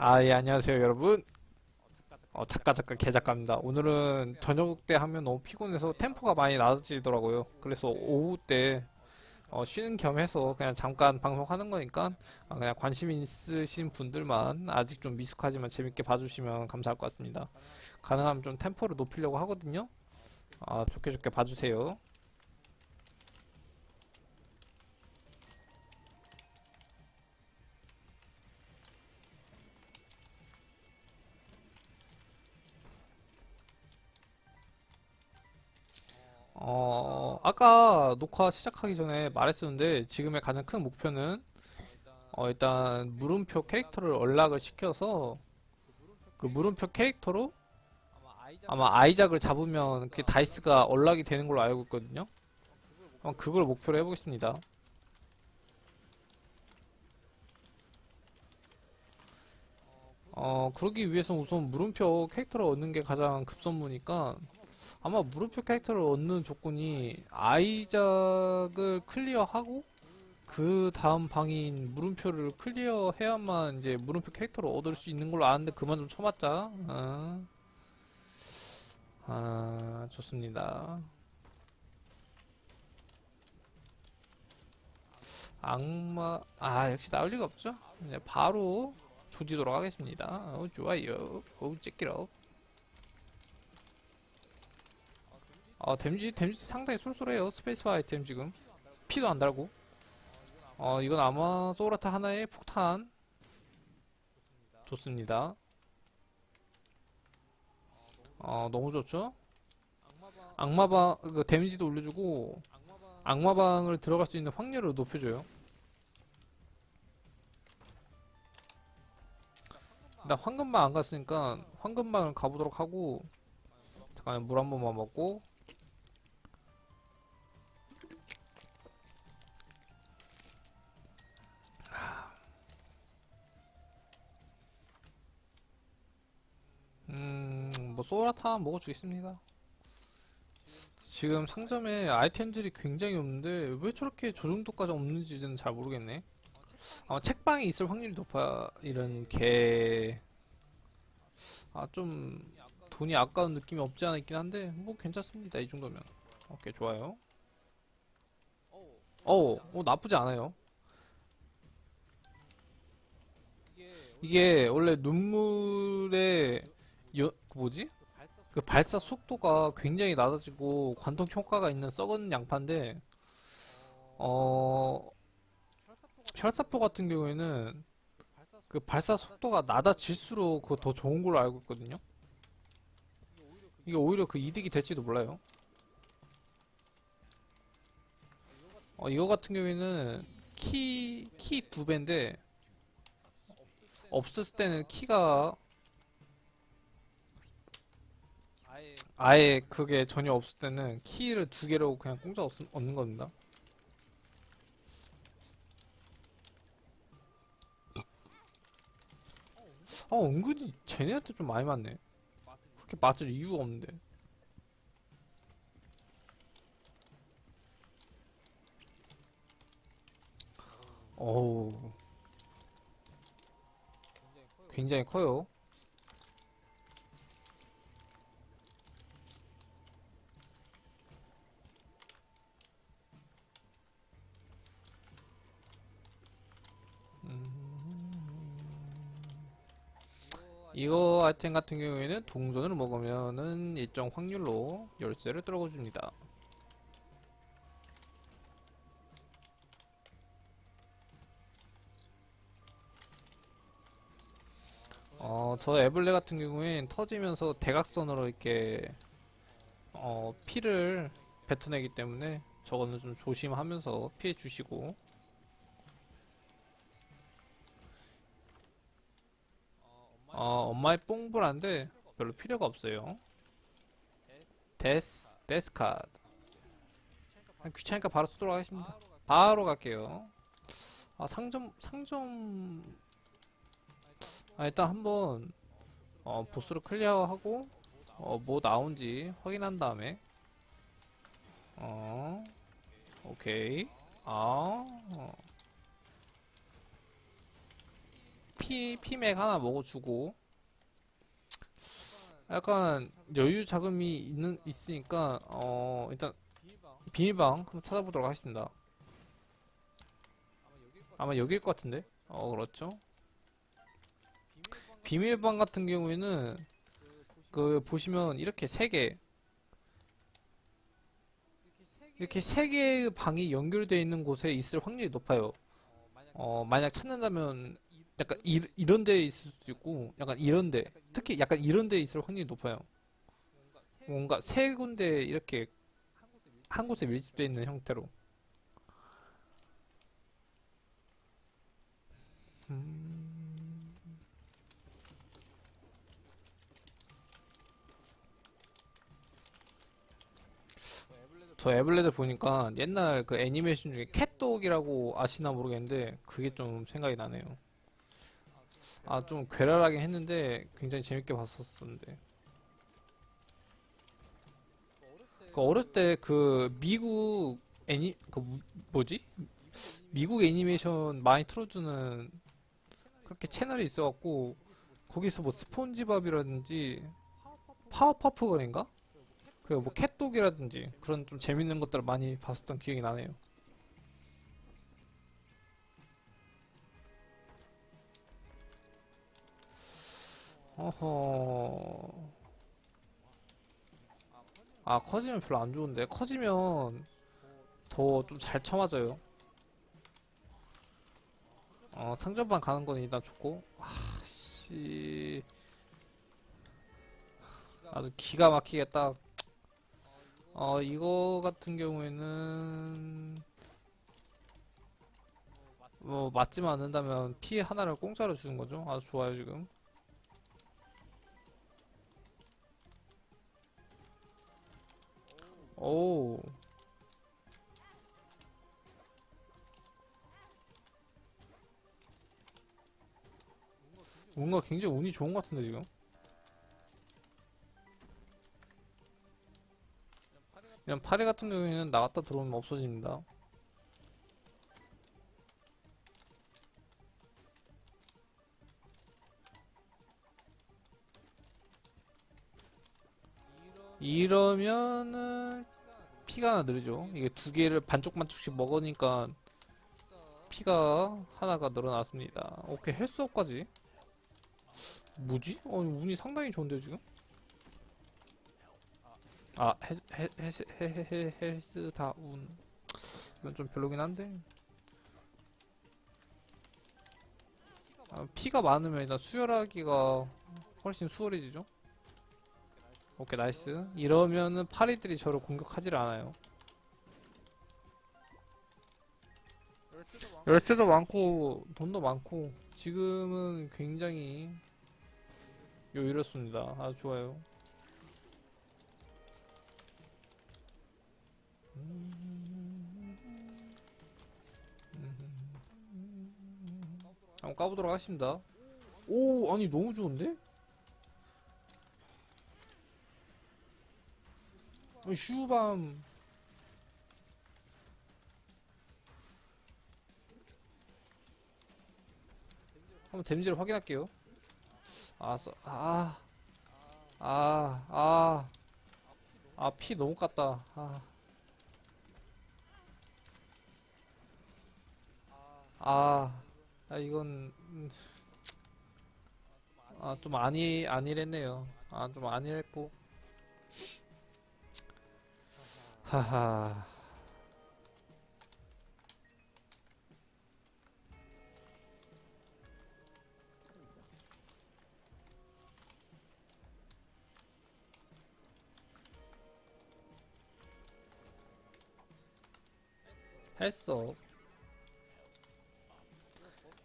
아, 예, 안녕하세요, 여러분. 어, 작가, 작가, 개작가입니다. 오늘은 저녁 때 하면 너무 피곤해서 템포가 많이 낮아지더라고요. 그래서 오후 때 어, 쉬는 겸 해서 그냥 잠깐 방송하는 거니까 아, 그냥 관심 있으신 분들만 아직 좀 미숙하지만 재밌게 봐주시면 감사할 것 같습니다. 가능하면 좀 템포를 높이려고 하거든요. 아, 좋게 좋게 봐주세요. 어, 아까 녹화 시작하기 전에 말했었는데 지금의 가장 큰 목표는 어, 일단 물음표 캐릭터를 언락을 시켜서 그 물음표 캐릭터로 아마 아이작을 잡으면 그 다이스가 언락이 되는 걸로 알고 있거든요. 한번 그걸 목표로 해보겠습니다. 어, 그러기 위해서 우선 물음표 캐릭터를 얻는 게 가장 급선무니까 아마 물음표 캐릭터를 얻는 조건이 아이작을 클리어하고 그 다음 방인 물음표를 클리어해야만 이제 물음표 캐릭터를 얻을 수 있는 걸로 아는데 그만 좀 쳐맞자. 아, 아 좋습니다. 악마 아 역시 나올 리가 없죠. 이제 바로 조지도록 하겠습니다. 어, 좋아요. 오 째끼러. 어, 데미지, 데미지 상당히 쏠쏠해요. 스페이스바 아이템 지금. 피도 안 달고. 어, 이건 아마 소라타 하나의 폭탄. 좋습니다. 어, 너무 좋죠? 악마방, 그 데미지도 올려주고, 악마방을 들어갈 수 있는 확률을 높여줘요. 나 황금방 안 갔으니까 황금방을 가보도록 하고, 잠깐 물 한 번만 먹고, 뭐 소라타 먹어주겠습니다. 지금 상점에 아이템들이 굉장히 없는데 왜 저렇게 저 정도까지 없는지는 잘 모르겠네. 아마 책방에 있을 확률이 높아 이런 개. 아 좀 돈이 아까운 느낌이 없지 않아 있긴 한데 뭐 괜찮습니다 이 정도면. 오케이 좋아요. 어, 어 나쁘지 않아요. 이게 원래 눈물의 여, 그 뭐지? 그 발사 속도가 굉장히 낮아지고 관통 효과가 있는 썩은 양파인데 어 혈사포 같은 경우에는 그 발사 속도가 낮아질수록 그거 더 좋은 걸로 알고 있거든요. 이게 오히려 그 이득이 될지도 몰라요. 어 이거 같은 경우에는 키 키 두 배인데 없을 때는 키가 아예 그게 전혀 없을 때는 키를 두 개로 그냥 공짜 얻, 얻는 겁니다. 어, 은근히 쟤네한테 좀 많이 맞네. 그렇게 맞을 이유가 없는데. 어우, 굉장히 커요. 이거 아이템 같은 경우에는 동전을 먹으면은 일정 확률로 열쇠를 떨궈줍니다. 어, 저 애벌레 같은 경우엔 터지면서 대각선으로 이렇게 어, 피를 뱉어내기 때문에 저거는 좀 조심하면서 피해 주시고 어, 엄마의 뽕불한데 별로 필요가 없어요. 데스, 데스 카드. 아, 귀찮으니까 바로 쓰도록 하겠습니다. 바로 갈게요. 아, 상점, 상점. 아, 일단 한번, 어, 보스를 클리어하고, 어, 뭐 나온지 확인한 다음에, 어, 오케이. 아, 어. 피, 피맥 하나 먹어주고, 약간 여유 자금이 있는, 있으니까, 어, 일단, 비밀방 한번 찾아보도록 하겠습니다. 아마 여기일 것 같은데? 어, 그렇죠. 비밀방 같은 경우에는, 그, 보시면 이렇게 세 개, 이렇게 세 개의 방이 연결되어 있는 곳에 있을 확률이 높아요. 어, 만약 찾는다면 약간 이, 이런 데에 있을 수도 있고 약간 이런 데 특히 약간 이런 데에 있을 확률이 높아요. 뭔가 세 군데 이렇게 한 곳에 밀집되어 있는 형태로. 음, 저 에블레드 보니까 옛날 그 애니메이션 중에 캣독이라고 아시나 모르겠는데 그게 좀 생각이 나네요. 아, 좀 괴랄하긴 했는데 굉장히 재밌게 봤었었는데. 그 어렸을 때 그 미국 애니 그 뭐- 뭐지? 미국 애니메이션 많이 틀어주는 그렇게 채널이 있어갖고 거기서 뭐 스폰지밥이라든지 파워파프걸인가? 그리고 뭐 캣독이라든지 그런 좀 재밌는 것들을 많이 봤었던 기억이 나네요. 어허. 아, 커지면 별로 안 좋은데. 커지면 더 좀 잘 쳐맞아요. 어, 상점방 가는 건 일단 좋고. 아, 씨. 아주 기가 막히게 딱. 어, 이거 같은 경우에는. 뭐, 맞지만 않는다면 피 하나를 공짜로 주는 거죠. 아주 좋아요, 지금. 오. 뭔가 굉장히 운이 좋은 것 같은데, 지금. 이런 파리 같은 경우에는 나갔다 들어오면 없어집니다. 이러면은 피가 하나 늘죠. 이게 두 개를 반쪽 반쪽씩 먹으니까 피가 하나가 늘어났습니다. 오케이 헬스업까지. 뭐지? 어 운이 상당히 좋은데요 지금? 아 헬스 헬, 헬, 헬스 다운 이건 좀 별로긴 한데 아, 피가 많으면 일단 수혈하기가 훨씬 수월해지죠. 오케이 나이스 이러면은 파리들이 저를 공격하지를 않아요 열쇠도 많고 돈도 많고 지금은 굉장히 여유롭습니다 아주 좋아요 한번 까보도록 하겠습니다 오 아니 너무 좋은데? 슈밤 한번 데미지를 확인할게요 아, 써, 아, 아, 아, 아, 피 너무 깠다. 아, 아, 아, 이건, 음, 아, 좀 아니, 아니랬네요. 아, 좀 아니랬고. 하하. 했어.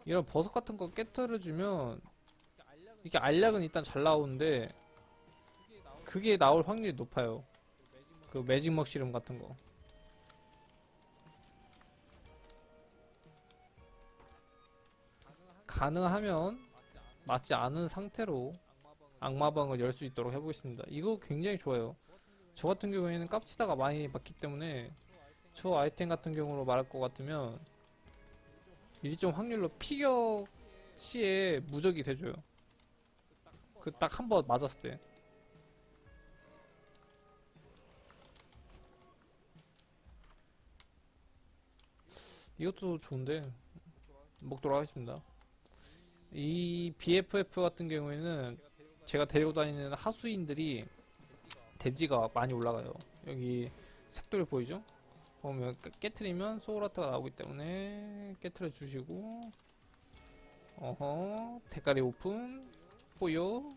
이런 버섯 같은 거 깨트려주면 이게 알약은 일단 잘 나오는데 그게 나올 확률이 높아요. 그 매직 먹시름 같은 거. 가능하면 맞지 않은 상태로 악마방을 열 수 있도록 해보겠습니다. 이거 굉장히 좋아요. 저 같은 경우에는 깝치다가 많이 맞기 때문에 저 아이템 같은 경우로 말할 것 같으면 일정 확률로 피격 시에 무적이 돼줘요. 그 딱 한 번 맞았을 때. 이것도 좋은데 먹도록 하겠습니다. 이 BFF 같은 경우에는 제가 데리고 다니는 하수인들이 데미지가 많이 올라가요. 여기 색돌 보이죠? 보면 깨- 깨트리면 소울아트가 나오기 때문에 깨트려 주시고 어허 대가리 오픈 뽀요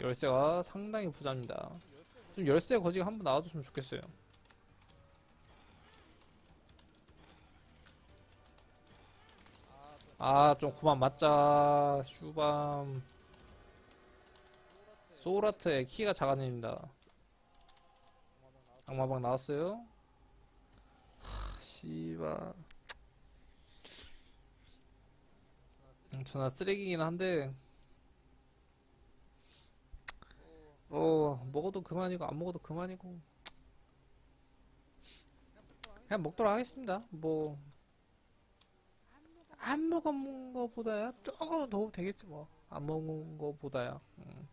열쇠가 상당히 부자입니다. 좀 열쇠 거지가 한번 나와줬으면 좋겠어요. 아, 좀 그만 맞자. 슈밤. 소울아트의 키가 작아집니다. 악마방 나왔어요? 하, 씨발. 음, 전화 쓰레기긴 한데, 어, 먹어도 그만이고, 안 먹어도 그만이고. 그냥 먹도록 하겠습니다. 뭐, 안 먹은 거보다야 조금 더 되겠지 뭐. 안 먹은 거보다야. 음.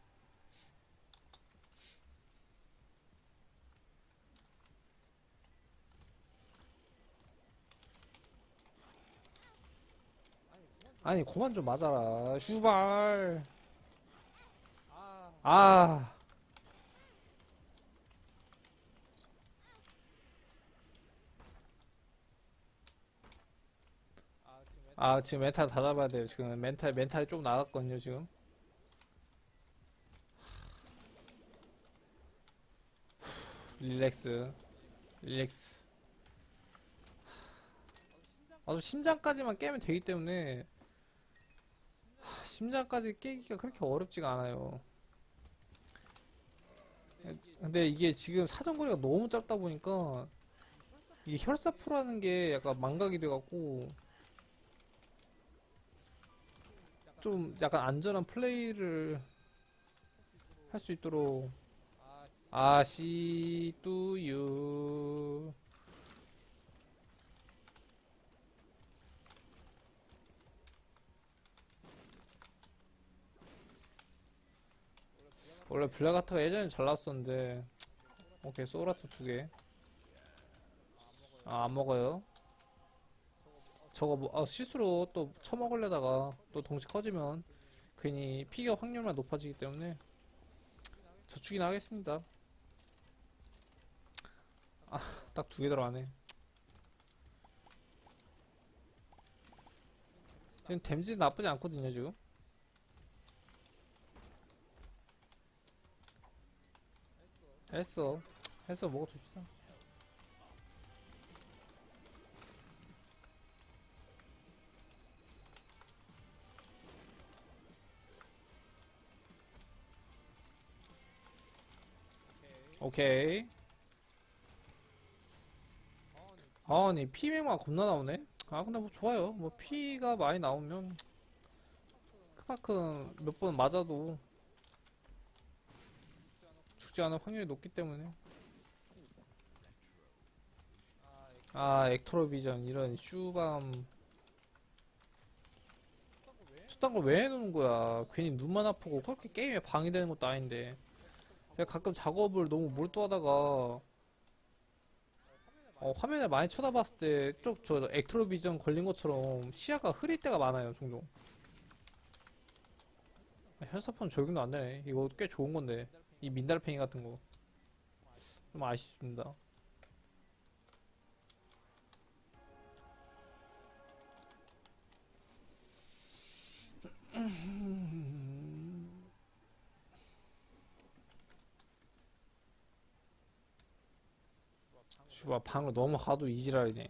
아니 그만 좀 맞아라 슈발 아 아, 지금 멘탈 다 잡아야 돼요. 지금 멘탈, 멘탈이 좀 나갔거든요, 지금. 릴렉스. 릴렉스. 아주 심장까지만 깨면 되기 때문에, 하, 심장까지 깨기가 그렇게 어렵지가 않아요. 근데 이게 지금 사정거리가 너무 짧다 보니까, 이게 혈사포라는 게 약간 망각이 돼갖고, 좀 약간 안전한 플레이를 할 수 있도록. 아시 뚜유. 원래 블랙아트가 예전에 잘 나왔었는데 오케이 소라트 두개. 아 안 먹어요 저거 뭐, 아, 실수로 또 처먹으려다가 또 동시 커지면 괜히 피겨 확률만 높아지기 때문에 저축이나 하겠습니다. 아, 딱 두 개 들어가네. 지금 댐지 나쁘지 않거든요, 지금. 했어. 했어, 먹어줍시다. 오케이. 아니 피맹만 겁나 나오네. 아 근데 뭐 좋아요. 뭐 피가 많이 나오면 그만큼 몇번 맞아도 죽지 않을 확률이 높기 때문에. 아 액트로비전 이런 슈밤. 저딴 걸왜 해놓는 거야? 괜히 눈만 아프고 그렇게 게임에 방해되는 것도 아닌데. 가끔 작업을 너무 몰두하다가 어, 화면을 많이 쳐다봤을 때 쪽 저 액트로비전 걸린 것처럼 시야가 흐릴 때가 많아요 종종. 현사폰 적용도 안 되네. 이거 꽤 좋은 건데. 이 민달팽이 같은 거. 좀 아쉽습니다 슈바 방을 너무 하도 이지랄이네.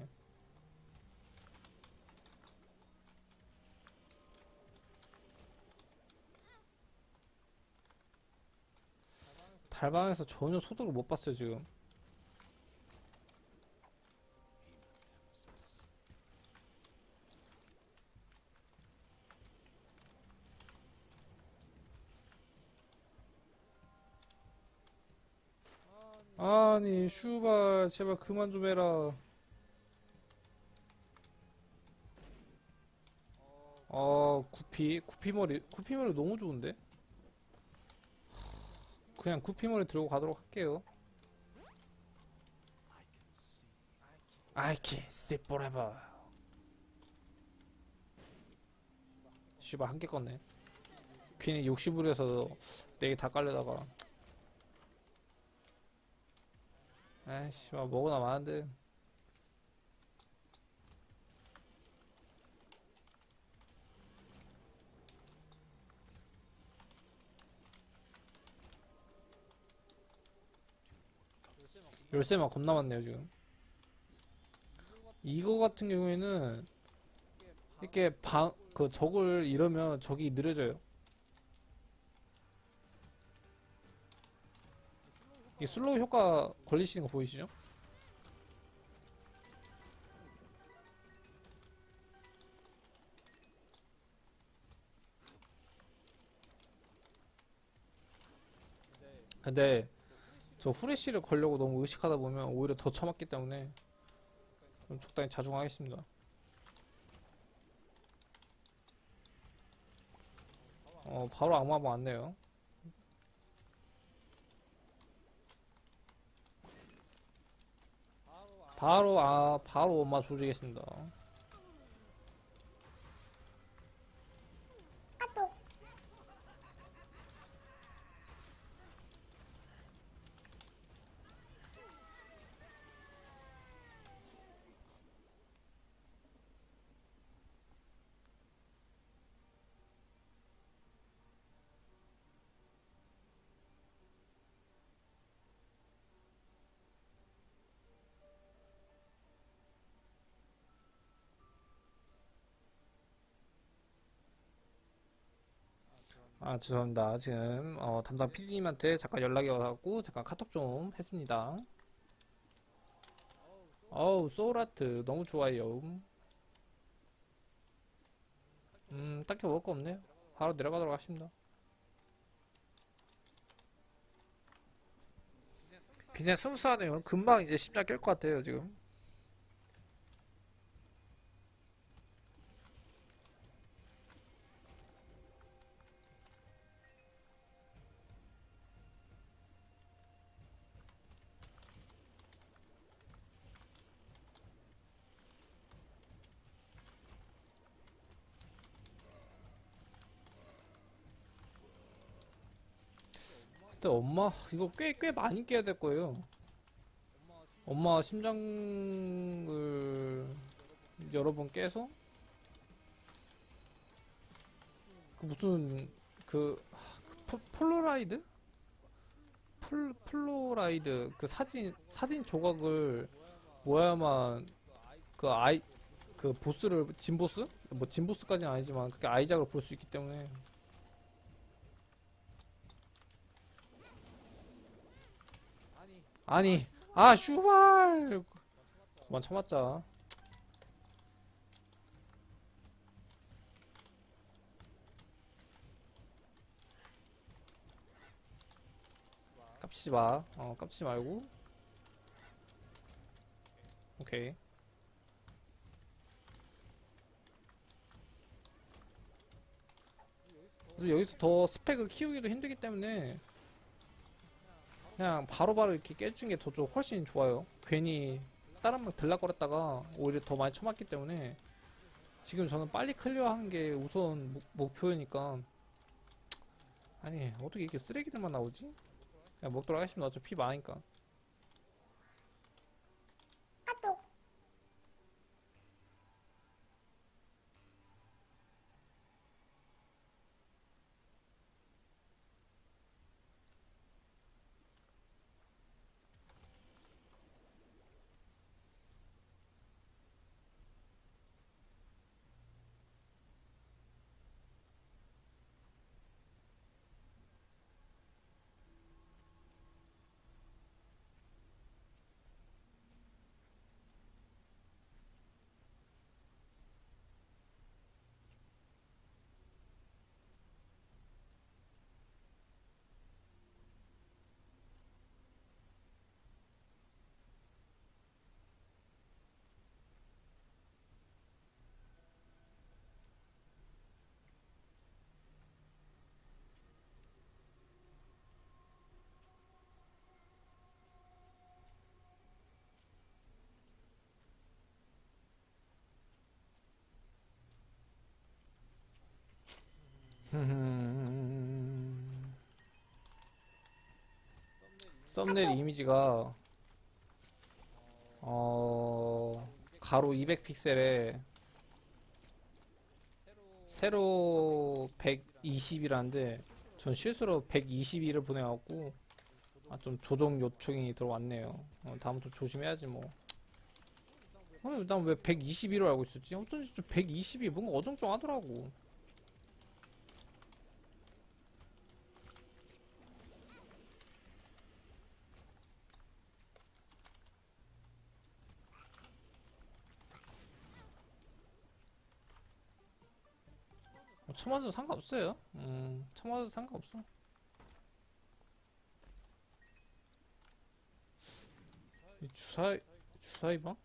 달방에서 전혀 소득을 못 봤어요 지금 아니 슈발 제발 그만 좀 해라 어, 구피, 구피머리, 구피머리 너무 좋은데? 그냥 구피머리 들고 가도록 할게요. I can see forever. 씨발, 한 개 껐네. 괜히 욕심부려서 네개다 깔려다가. 아이, 씨발, 먹으나 마는데. 열쇠만 겁나 많네요, 지금. 이거 같은 경우에는 이렇게 방, 그 적을 잃으면 적이 느려져요. 이 슬로우 효과 걸리시는 거 보이시죠? 근데 저 후레쉬를 걸려고 너무 의식하다 보면 오히려 더 처맞기 때문에 좀 적당히 자중하겠습니다. 어, 바로 악마방 왔네요. 바로, 아, 바로 엄마 조지겠습니다. 아, 죄송합니다. 지금, 어, 담당 PD님한테 잠깐 연락이 와갖고, 잠깐 카톡 좀 했습니다. 어우, 소울아트, 너무 좋아요. 음, 딱히 먹을 거 없네요. 바로 내려가도록 하겠습니다. 그냥 순수하네요. 금방 이제 심장 깰것 같아요, 지금. 근데 엄마, 이거 꽤, 꽤 많이 깨야 될 거예요. 엄마 심장을 여러 번 깨서 그 무슨 그, 그 포- 폴로라이드? 풀 플로라이드 그 사진 사진 조각을 모아야만 그 아이 그 보스를 진 보스 뭐 진 보스까지는 아니지만 그게 아이작을 볼수 있기 때문에 아니 아 슈발 그만 참았자 깝치지 마. 어, 깝치지 말고. 오케이. 여기서 더 스펙을 키우기도 힘들기 때문에 그냥 바로바로 이렇게 깨주는 게더좀 훨씬 좋아요. 괜히 다른 막 들락거렸다가 오히려 더 많이 쳐맞기 때문에 지금 저는 빨리 클리어하는 게 우선 목, 목표니까 아니 어떻게 이렇게 쓰레기들만 나오지? 그냥 먹도록 하겠습니다. 어차피 피 많으니까. 썸네일 이미지가 어 가로 200픽셀에 세로 120이라는데 전 실수로 122를 보내갖고 아, 좀 조정 요청이 들어왔네요. 어, 다음부터 조심해야지 뭐. 어, 난왜 122로 알고 있었지? 어쩐지 좀 120이 뭔가 어정쩡하더라고. 뭐 처맞아도 상관없어요. 음, 처맞아도 상관없어. 이 주사 주사위 방?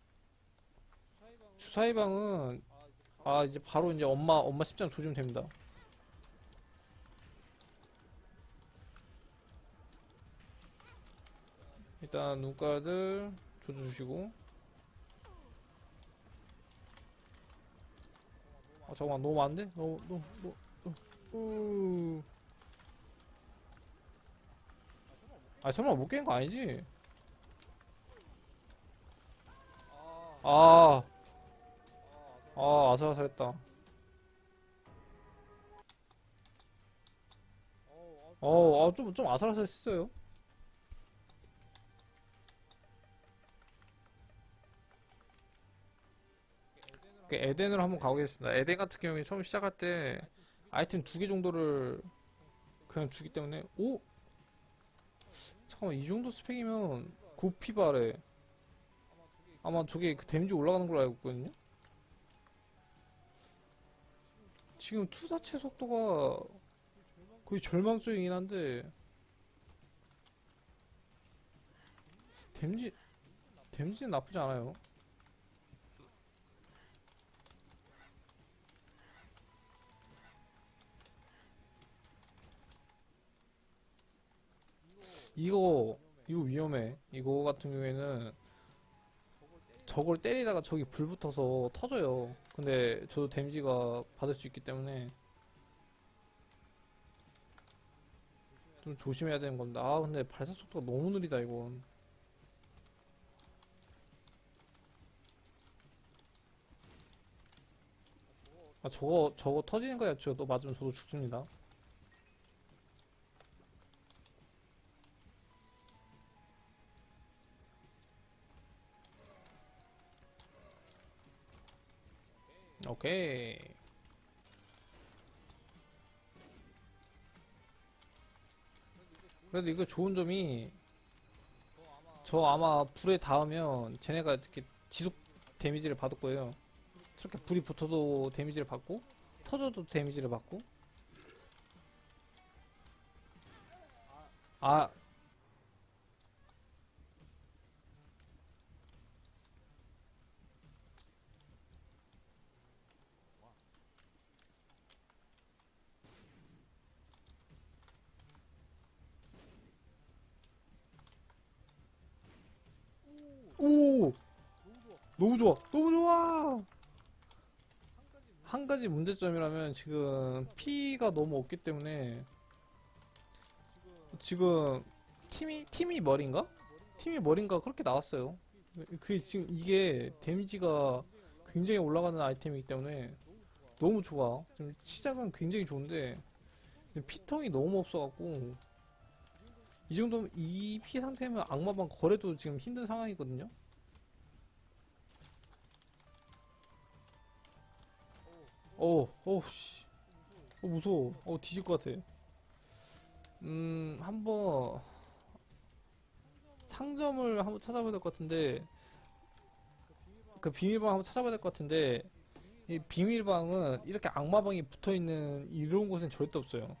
주사위 방은 아 이제 바로 이제 엄마 엄마 십장 조지면 됩니다. 일단 눈가들 조져주시고 아 잠깐만 너무 많은데? 너무 너무 너무 우. 아 설마 못 깨는 거 아니지? 아, 아 아슬아슬했다. 어, 아, 좀, 좀 아슬아슬했어요. 그 에덴으로 한번 가보겠습니다. 에덴 같은 경우에 처음 시작할 때 아이템 두 개 정도를 그냥 주기 때문에 오? 잠깐만 이 정도 스펙이면 구피바래 아마 저게 그 데미지 올라가는 걸로 알고 있거든요? 지금 투사체 속도가 거의 절망적이긴 한데 데미지 데미지는 나쁘지 않아요. 이거 이거 위험해. 이거 같은 경우에는 저걸 때리다가 저기 불 붙어서 터져요. 근데 저도 데미지가 받을 수 있기 때문에 좀 조심해야 되는 건데 아 근데 발사 속도가 너무 느리다 이건. 아 저거 저거 터지는 거야 저도 맞으면 저도 죽습니다. 오케이. 그래도 이거 좋은 점이 저 아마 불에 닿으면 쟤네가 이렇게 지속 데미지를 받을 거예요. 저렇게 불이 붙어도 데미지를 받고 터져도 데미지를 받고 아 오! 너무 좋아! 너무 좋아! 한 가지 문제점이라면 지금 피가 너무 없기 때문에 지금 팀이 팀이 머린가? 팀이 머린가 그렇게 나왔어요. 그게 지금 이게 데미지가 굉장히 올라가는 아이템이기 때문에 너무 좋아. 지금 시작은 굉장히 좋은데 피통이 너무 없어갖고 이 정도면 이 피 상태면 악마방 거래도 지금 힘든 상황이거든요. 어, 어, 씨. 어, 무서워. 어, 뒤질 것 같아. 음, 한번, 상점을 한번 찾아봐야 될 것 같은데, 그 비밀방 한번 찾아봐야 될 것 같은데, 이 비밀방은 이렇게 악마방이 붙어 있는 이런 곳은 절대 없어요.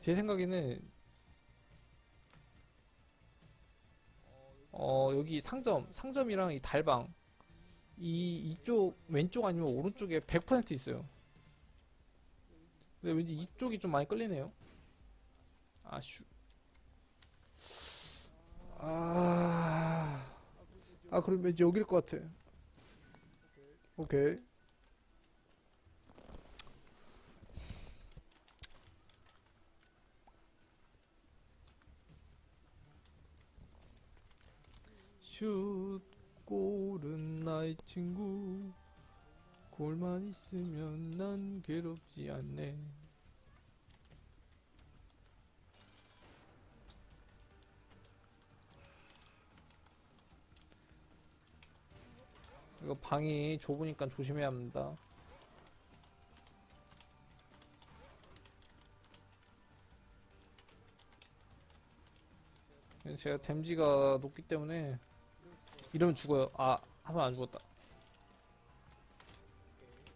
제 생각에는, 어, 여기 상점, 상점이랑 이 달방, 이, 이쪽, 왼쪽 아니면 오른쪽에 100% 있어요. 근데 왠지 이쪽이 좀 많이 끌리네요. 아슈. 아, 아 그럼 왠지 여길 것 같아. 오케이. 슛 골은 나의 친구. 골만 있으면 난 괴롭지 않네. 이거 방이 좁으니까 조심해야 합니다. 제가 댐지가 높기 때문에 이러면 죽어요. 아, 한 번 안 죽었다.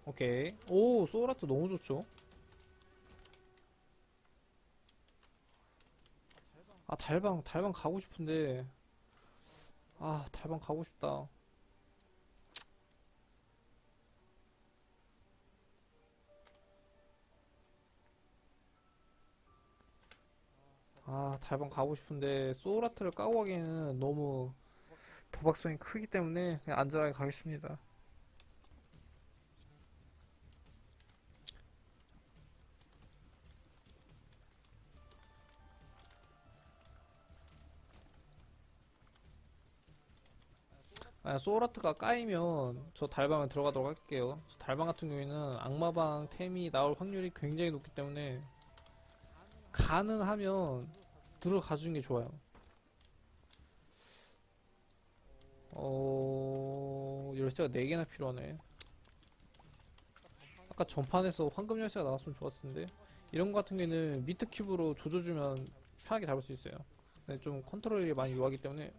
오케이. 오, 소라트 너무 좋죠? 아, 달방, 달방 가고 싶은데. 아, 달방 가고 싶다. 아, 달방 가고 싶은데, 소라트를 까고 가기에는 너무 도박성이 크기 때문에 그냥 안전하게 가겠습니다. 아, 소라트가 까이면 저 달방을 들어가도록 할게요. 저 달방 같은 경우에는 악마방 템이 나올 확률이 굉장히 높기 때문에 가능하면 들어가 주는 게 좋아요. 어, 열쇠가 4개나 필요하네. 아까 전판에서 황금 열쇠가 나왔으면 좋았을 텐데. 이런 거 같은 경우에는 미트 큐브로 조져주면 편하게 잡을 수 있어요. 근데 좀 컨트롤이 많이 요하기 때문에.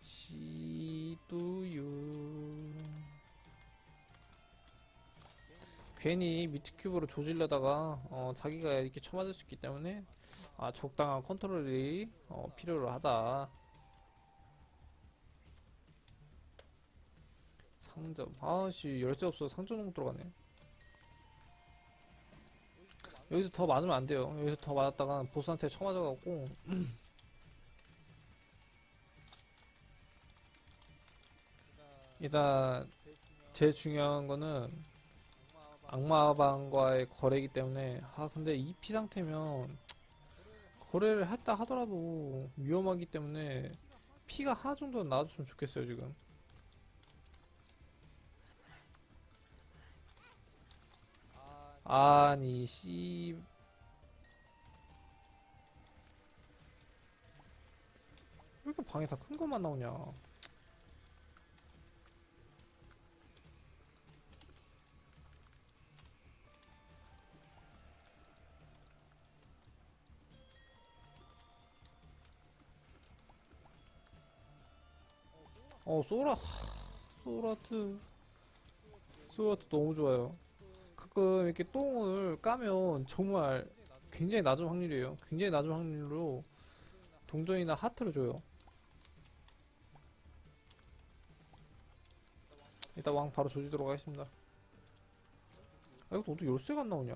시두유. 괜히 미트 큐브로 조질려다가 어, 자기가 이렇게 쳐맞을 수 있기 때문에 아, 적당한 컨트롤이 어, 필요로 하다. 상점. 아씨 열쇠 없어. 상점 못 들어가네. 여기서 더 맞으면 안 돼요. 여기서 더 맞았다가 보스한테 쳐맞아갖고. 일단 제일 중요한 거는 악마방과의 거래이기 때문에 아 근데 이 피 상태면 거래를 했다 하더라도 위험하기 때문에 피가 하나 정도는 나와줬으면 좋겠어요 지금 아니 씨. 왜 이렇게 방에 다 큰 것만 나오냐? 어 소라 하, 소라트. 소라트 너무 좋아요 가끔 이렇게 똥을 까면 정말 굉장히 낮은 확률이에요. 굉장히 낮은 확률로 동전이나 하트를 줘요. 일단 왕 바로 조지도록 하겠습니다. 아, 이것도 어떻게 열쇠가 안 나오냐?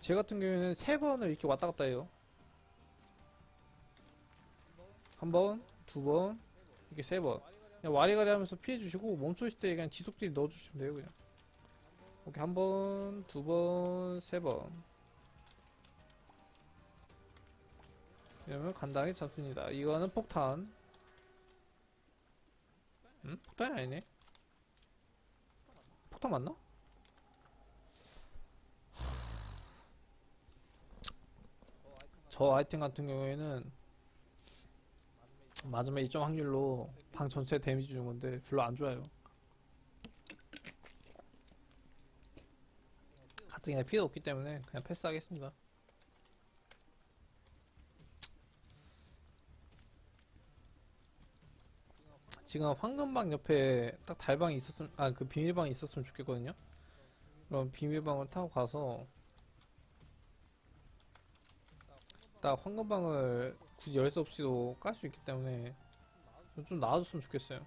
제 같은 경우에는 세 번을 이렇게 왔다 갔다 해요. 한 번, 두 번, 이렇게 세 번. 그냥 와리가리 하면서 피해주시고 멈춰있을 때 그냥 지속딜 넣어주시면 돼요 그냥 오케이 한 번, 두 번, 세 번. 이러면 간단하게 잡습니다. 이거는 폭탄. 응? 폭탄이 아니네? 폭탄 맞나? 저 아이템 같은 경우에는 맞으면 2점 확률로 방 전체에 데미지 주는 건데 별로 안 좋아요. 가뜩이나 피도 없기 때문에 그냥 패스하겠습니다. 지금 황금방 옆에 딱 달방이 있었으면 아 그 비밀방이 있었으면 좋겠거든요. 그럼 비밀방을 타고 가서 딱 황금방을 굳이 열쇠 없이도 깔 수 있기 때문에 좀 나아졌으면 좋겠어요.